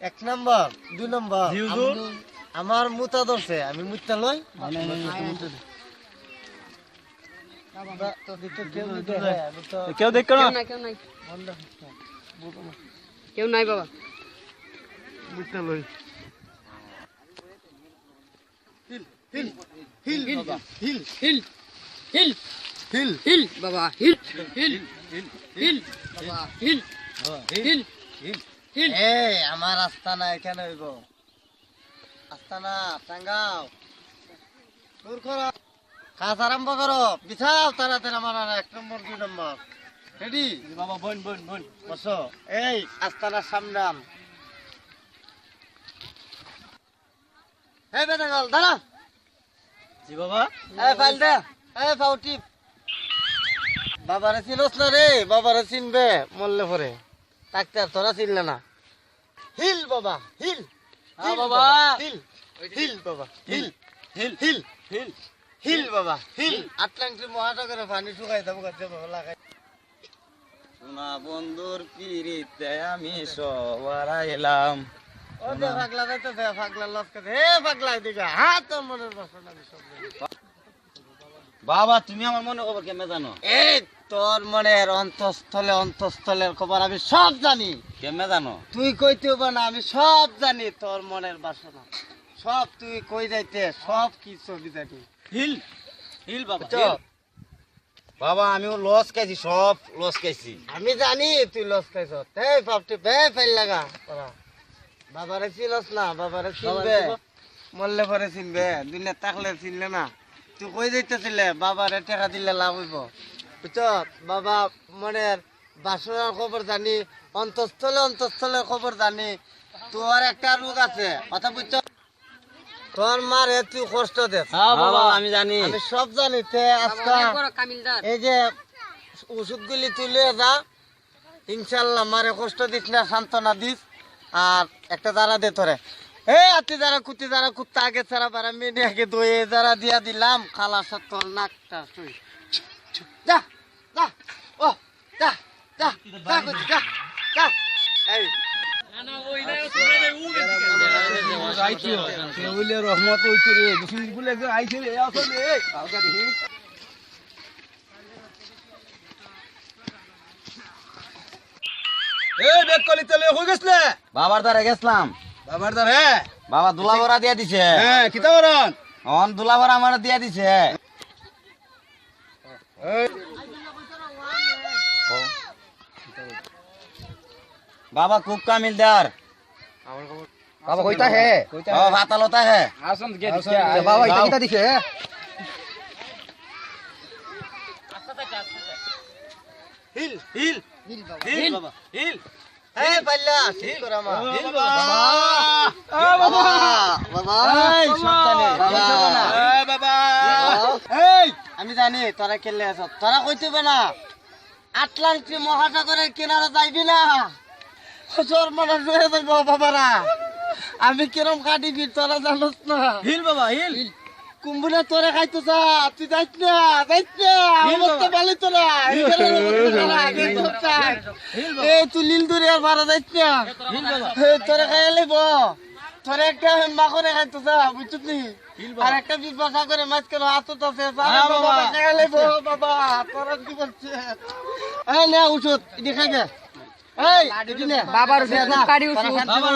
এক নম্বর দুই নম্বর। আমি- আমার মুতা ধরছে আমি মুতা লই দিতে কেউ হয়, দেখো না কেউ নাই কেউ নাই বন্ধ কেউ নাই বাবা মুতা লই হিল হিল হিল হিল হিল হিল হিল হিল বাবা হিল হিল হিল বাবা হিল হিল হিল এই আমার আস্তানা এখানে হইব আস্তানা টাঙ্গাও দূর করো কাজ আরম্ভ করো। বিছাও তাড়াতাড়ি আমার এক নম্বর দুই নম্বর। রেডি বাবা বোন বোন বোন বসো। এই আস্তানার সামনে এই বেদাগল দাঁড়া। জি বাবা। এই ফাইল দে। এই ফাউটি বাবারে চিনস না রে বাবারে চিনবে মরলে পরে। ডাক্তার তোরা চিনলে না। হিল বাবা হিল। হ্যাঁ, হিল বাবা। হিল। হিল বাবা হিল হিল। হিল। হিল। হিল বাবা হিল। আটলান্টিক মহাসাগরে পানি শুকাই দেবো কাছে বাবা লাগাই সোনা বন্ধুর পিড়িতে আমি সবার এলাম। ও দে পাগলা যাইতেছে পাগলা লস্কাতে হে পাগলা এদিকে হ্যাঁ তোর মনের বাসনা আমি সব বাবা তুমি আমার মনে খবর কেমনে জানো? এই তোর মনের অন্তঃস্থলে অন্তঃস্থলের খবর আমি সব জানি। কেমনে জানো? তুই কইতে হবে না আমি সব জানি তোর মনের বাসনা। সব তুই কই যাইতে সব কিছু জানি হিল। হিল বাবা? বাবা আমিও লস খাইছি সব লস খাইছি। আমি জানি তুই লস খাইছ। এই পাপটি বে ফেল লাগা। তোরা বাবারে চিনস না বাবারে চিনবে। মরলে পরে চিনবে দুনিয়া তাকলে চিনলে না। তুই কই যাইতেছিলে বাবারে টাকা দিলে লাভ হইব। বুঝছ? বাবা মনের বাসনার খবর জানি অন্তঃস্থলে অন্তঃস্থলের খবর জানি। তোর একটা রোগ আছে কথা বুঝছ? তোর মার তুই কষ্ট দে। হ্যাঁ আমি জানি। আমি সব জানি। তে আজকে এই যে ওষুধগুলি তুলে যা। ইনশাল্লাহ মারে কষ্ট দিস না সান্ত্বনা দিস। আর একটা যারা দে তোরে। এ আতি যারা কুতি যারা কুত্তা আগে ছাড়া পারা মেনে আগে দয়ে যারা দিয়া দিলাম। খালা তোর নাকটা তুই। যা যা ও যা যা যা যা যা। রহমত হইছে রে। দুসুন একজন আইছে রে আসলে কালকা দেখি এই বেগ তেলে হয়ে গেছলে? বাবার দ্বারা গেছিলাম। বাবার দার বাবা দুলা ভরা দিয়া দিছে। হ্যাঁ কিতা বরন অন দুলা ভরা আমার দিয়া দিছে। বাবা খুব কামিলদার বাবা কইতা হে? বাবা লতা হে? আসন গে বাবা ইতা কিতা দিছে? হিল হিল। হিল বাবা। হিল। এই পাল্লা ঠিক করে আমার বাবা। বাবা। বাবা। এই সন্তানে বাবা। এ বাবা। এই আমি জানি তোরা খেললে আছ। তোরা কইতে না। আটলান্টিক মহাসাগরের কিনারে যাইবি না। তোর মনে রয়ে বাবারা। আমি কিরম কাটি কাটিবি তোরা জানোস না। হিল বাবা হিল। কুম্ভুলে তোরে খাইতো চা তুই যাইস না যাইস না অবস্থা ভালো তোরা। এই তুই লীল দূরে আর ভাড়া যাইস না। তোরে খাই লাইব। তোরে একটা মা করে খাইতো চা বুঝছিস নি? আর একটা বিপাশা করে মাছ কেন হাতত আছে? হ্যাঁ, বাবা। তোরা কি বলছে এই নে ওষুধ এটি খাইবে বাবার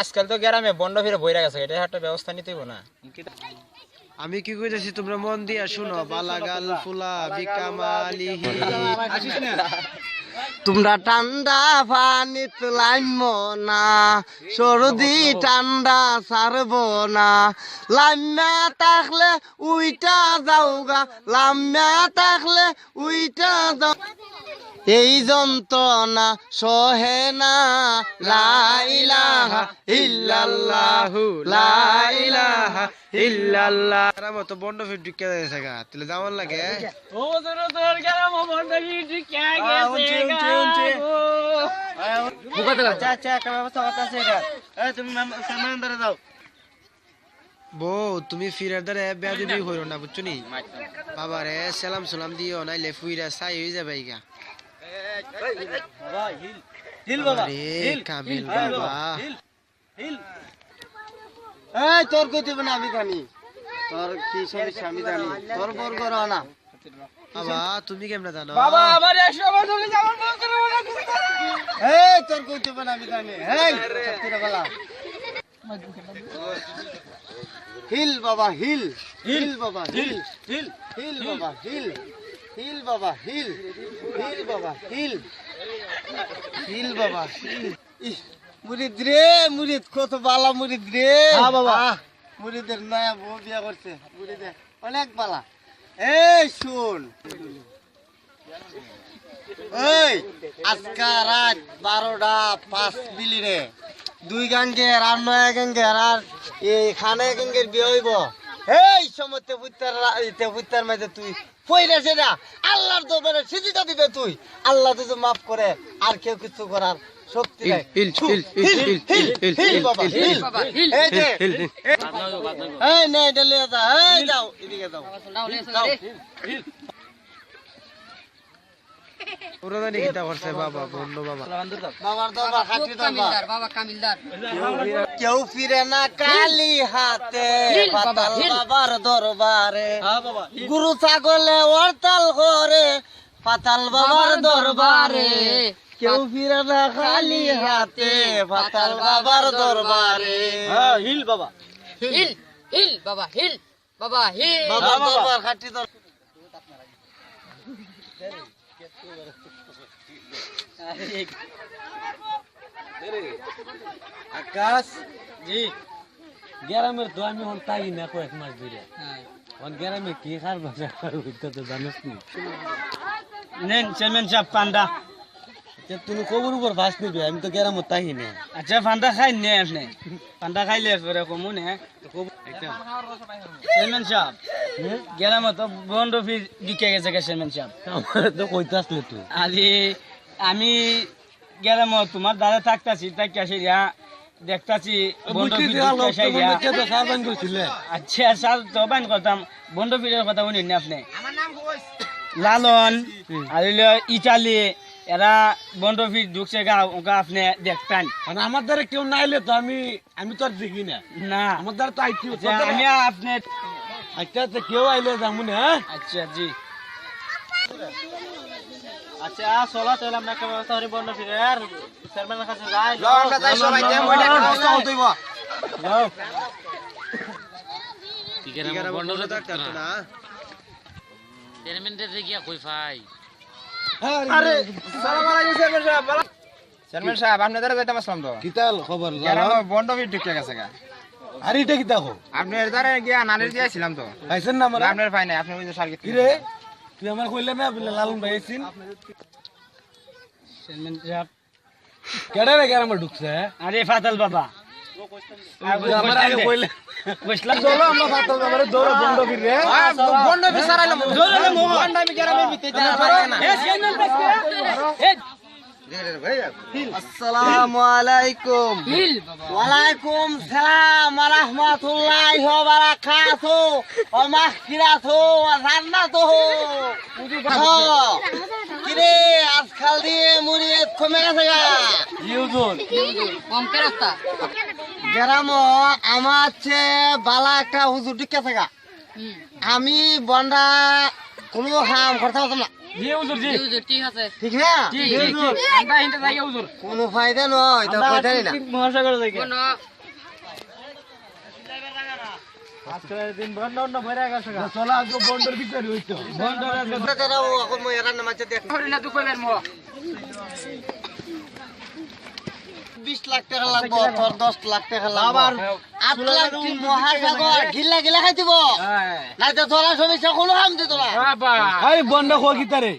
আজকাল তো গ্রামে বন্ড ফিরে বইরা গেছে এটা একটা ব্যবস্থা নিতেই না। আমি কি কইতেছি তোমরা মন দিয়া শুনো বালাগাল ফুলা বিকামালিহি তোমরা ঠান্ডা পানি লাইম না সর্দি ঠান্ডা সারব না। লাম্যা থাকলে উইটা যাওগা লাম্যা থাকলে উইটা যাও এই যন্ত্রণা সহে না। লাইলাহা ইল্লাল্লাহু লাইলাহা ইল্লাল্লাহ। ফিট তোর গ্রাম বন্ধ এই তুমি সামনে ধরে যাও বউ, তুমি ফিরার দ্বারে বেয়াদবি হইরো না, বুঝছ নি? বাবা রে সালাম সালাম দিও, নাইলে ফুইরা সাই হয়ে যাবে বাবা এই তোর কই দেবে না আমি জানি। তোর কি সমস্যা আমি জানি। তোর বর কর না বাবা তুমি কেমনে জানো? বাবা আমার বছর এই তোর কই দেবে না আমি জানি। এই সত্যিটা বলা। হিল বাবা হিল। হিল বাবা হিল। হিল। হিল বাবা হিল। হিল বাবা হিল। হিল বাবা হিল। হিল বাবা হিল। মুরিদ রে মুরিদ কত বালা মুরিদ রে। হ্যাঁ বাবা। মুরিদের নয়া বউ বিয়া করছে। মুরিদের অনেক বালা। এই শুন। এই আজকা রাত বারোটা পাঁচ রে দুই গাঙ্গের আর নয়া গাঙ্গের আর এখানে গাঙ্গের বিয়ে হইব। এই সময় তেপুত্তার তেপুত্তার মাঝে তুই পয়রা সেটা আল্লাহর দরবারে সিজিটা দিবে তুই আল্লাহ তুই মাফ করে আর কেউ কিছু করার শক্তি নাই। এই নে এটা লিয়ে যা এই যাও এদিকে যাও পুরো জানি কিতা করছে বাবা বন্ড বাবা। বাবার দরবার খাটি দরবার। বাবা কামিলদার। কেউ ফিরে না কালি হাতে পাতাল বাবার দরবারে। গুরু ছাগলে হরতাল করে পাতাল বাবার দরবারে। কেউ ফিরে না খালি হাতে পাতাল বাবার দরবারে। হিল বাবা। হিল। হিল বাবা হিল বাবা হিল। বাবার দরবার খাটি দরবার আকাশ জি। গ্রামের তো আমি হন তাই না কয়েক মাস ধরে? অন গ্রামে কি খার বাসা ওইটা তো জানিস নি? নেন চেয়ারম্যান সাহেব পান্ডা। তে তুমি কবর উপর ফাঁস নিবে আমি তো গ্রামে তাই না? আচ্ছা পান্ডা খাই নে আপনি পান্ডা খাইলে পরে কমু নে। চেয়ারম্যান সাহেব গেলাম তো বন্ড ফির ঢুকে গেছে চেয়ারম্যান সাহেব। আমার তো কইতে আসলে তুই। আজি আমি গেলাম তোমার দাদা থাকতাছি সেরিয়া দেখতাছি আচ্ছা স্যার তো বাইন করতাম বন্ড ফিরের কথা শুনি না আপনি লালন আর ইটালি এরা বন্ড ফির ঢুকছে গা ওকে আপনি দেখতেন মানে আমার দ্বারা কেউ না এলে তো আমি আমি তো আর দেখি না না আমার দ্বারা তো আইটি আচ্ছা, আমি আপনি আচ্ছা আচ্ছা কেউ আইলে যাব না হ্যাঁ আচ্ছা জি আচ্ছা চলা তাহলে আমরা একটা ব্যবস্থা করি বন্ধ ফিরে আর চেয়ারম্যানের কাছে যাই আমরা যাই সবাই যে মইটা ব্যবস্থা হইব ইগারা বন্ড তো একটা না আরে সালাম আলাইকুম চেয়ারম্যান সাহেব চেয়ারম্যান সাহেব আপনি দ্বারা যাইতে পারছিলাম তো? কিতাল খবর? বন্ধ ফির ঢুকে গেছে গা। আর এটা কিতা খো আপনার দ্বারা গিয়া নানির দিয়েছিলাম তো। পাইছেন না আমার? আপনার পাই নাই আপনি ওই যে সার্কিট কি রে? তুই আমার কইলে না বলে লালন ভাই আইছিন? চেয়ারম্যান সাহেব। কেডা রে গ্রামে ঢুকছে আরে ফাতাল বাবা। করি আসসালামু আলাইকুম। ওয়ালাইকুম সালাম রাহমাতুল্লাহি ওয়া বারাকাতু ওয়া মাগফিরাতু ওয়া জান্নাতু কিরে আজকাল দিয়ে মুড়ি কমে গেছে গা ইউজুল কমকে রাস্তা গ্রাম আমার চেয়ে বালা একটা হুজুর ঢুকেছে গা। আমি বন্ডা কোনো হাম করতে পারতাম না। কোনো ফায়দা নয় না। বিশ লাখ টাকা লাগবো তোর দশ লাখ টাকা লাগবো। আটলান্টিক মহাসাগর গিলা গিলা খাই দিব নাই তো তোরা সমস্যা কোনো হাম দি তোরা বাবা আই বন্ড খো কিতারে